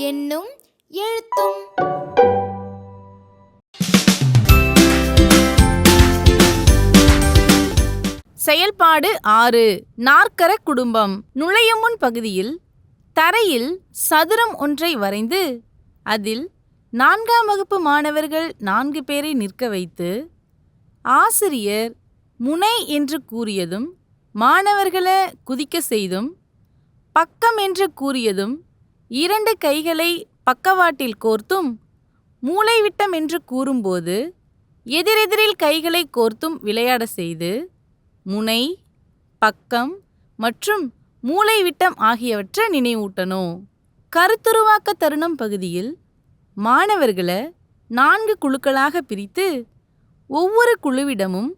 என்னும் எழுத்தும். செயல்பாடு ஆறு. நாற்கர குடும்பம். நுழையும் முன் பகுதியில் தரையில் சதுரம் ஒன்றை வரைந்து அதில் நான்காம் வகுப்பு மாணவர்கள் நான்கு பேரை நிற்க வைத்து ஆசிரியர் முனை என்று கூறியதும் மாணவர்களை குதிக்க செய்தும் பக்கம் என்று கூறியதும் இரண்டு கைகளை பக்கவாட்டில் கோர்த்தும் மூளைவிட்டம் என்று கூறும்போது எதிரெதிரில் கைகளை கோர்த்தும் விளையாட செய்து முனை பக்கம் மற்றும் மூளைவிட்டம் ஆகியவற்றை நினைவூட்டணும். கருத்துருவாக்க தருணம் பகுதியில் மாணவர்களை நான்கு குழுக்களாக பிரித்து ஒவ்வொரு குழுவிடமும்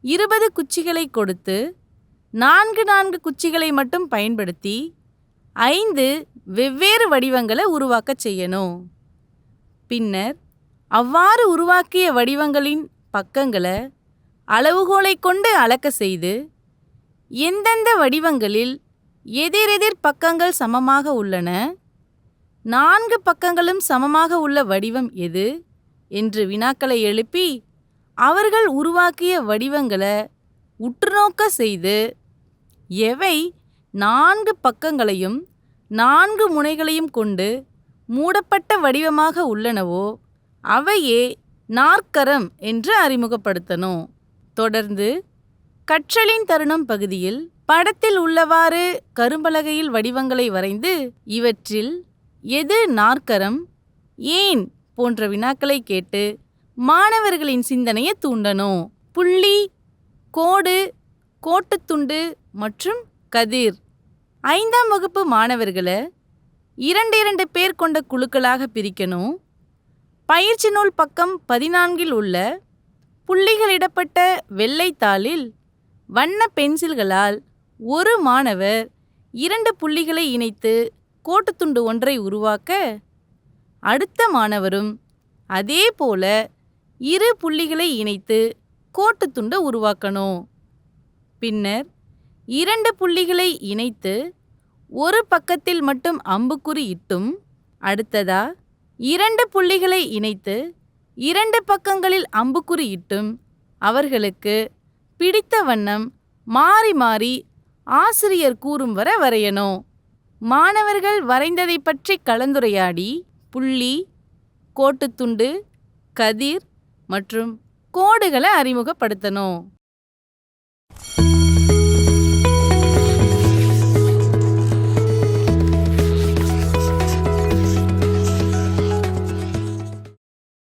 இருபது குச்சிகளை கொடுத்து நான்கு நான்கு குச்சிகளை மட்டும் பயன்படுத்தி ஐந்து வெவ்வேறு வடிவங்களை உருவாக்கச் செய்யணும். பின்னர் அவ்வாறு உருவாக்கிய வடிவங்களின் பக்கங்களை அளவுகோலை கொண்டு அளக்க செய்து எந்தெந்த வடிவங்களில் எதிரெதிர் பக்கங்கள் சமமாக உள்ளன நான்கு பக்கங்களும் சமமாக உள்ள வடிவம் எது என்று வினாக்களை எழுப்பி அவர்கள் உருவாக்கிய வடிவங்களை உற்றுநோக்க செய்து எவை நான்கு பக்கங்களையும் நான்கு முனைகளையும் கொண்டு மூடப்பட்ட வடிவமாக உள்ளனவோ அவையே நாற்கரம் என்று அறிமுகப்படுத்தணும். தொடர்ந்து கற்றலின் தருணம் பகுதியில் படத்தில் உள்ளவாறு கரும்பலகையில் வடிவங்களை வரைந்து இவற்றில் எது நாற்கரம் ஏன் போன்ற வினாக்களை கேட்டு மாணவர்களின் சிந்தனையை தூண்டணும். புள்ளி கோடு கோட்டுத்துண்டு மற்றும் கதிர். ஐந்தாம் வகுப்பு மாணவர்களை இரண்டு இரண்டு பேர் கொண்ட குழுக்களாக பிரிக்கணும். பயிற்சி நூல் பக்கம் பதினான்கில் உள்ள புள்ளிகளிடப்பட்ட வெள்ளைத்தாளில் வண்ண பென்சில்களால் ஒரு மாணவர் இரண்டு புள்ளிகளை இணைத்து கோட்டுத்துண்டு ஒன்றை உருவாக்க அடுத்த மாணவரும் அதே போல இரு புள்ளிகளை இணைத்து கோட்டுத்துண்டை உருவாக்கணும். பின்னர் இரண்டு புள்ளிகளை இணைத்து ஒரு பக்கத்தில் மட்டும் அம்புக்குறி இட்டும் அடுத்ததா இரண்டு புள்ளிகளை இணைத்து இரண்டு பக்கங்களில் அம்புக்குறி இட்டும் அவர்களுக்கு பிடித்த வண்ணம் மாறி மாறி ஆசிரியர் கூறும் வர வரையணும். மாணவர்கள் வரைந்ததை பற்றி கலந்துரையாடி புள்ளி கோட்டுத்துண்டு கதிர் மற்றும் கோடுகளை அறிமுகப்படுத்தணும்.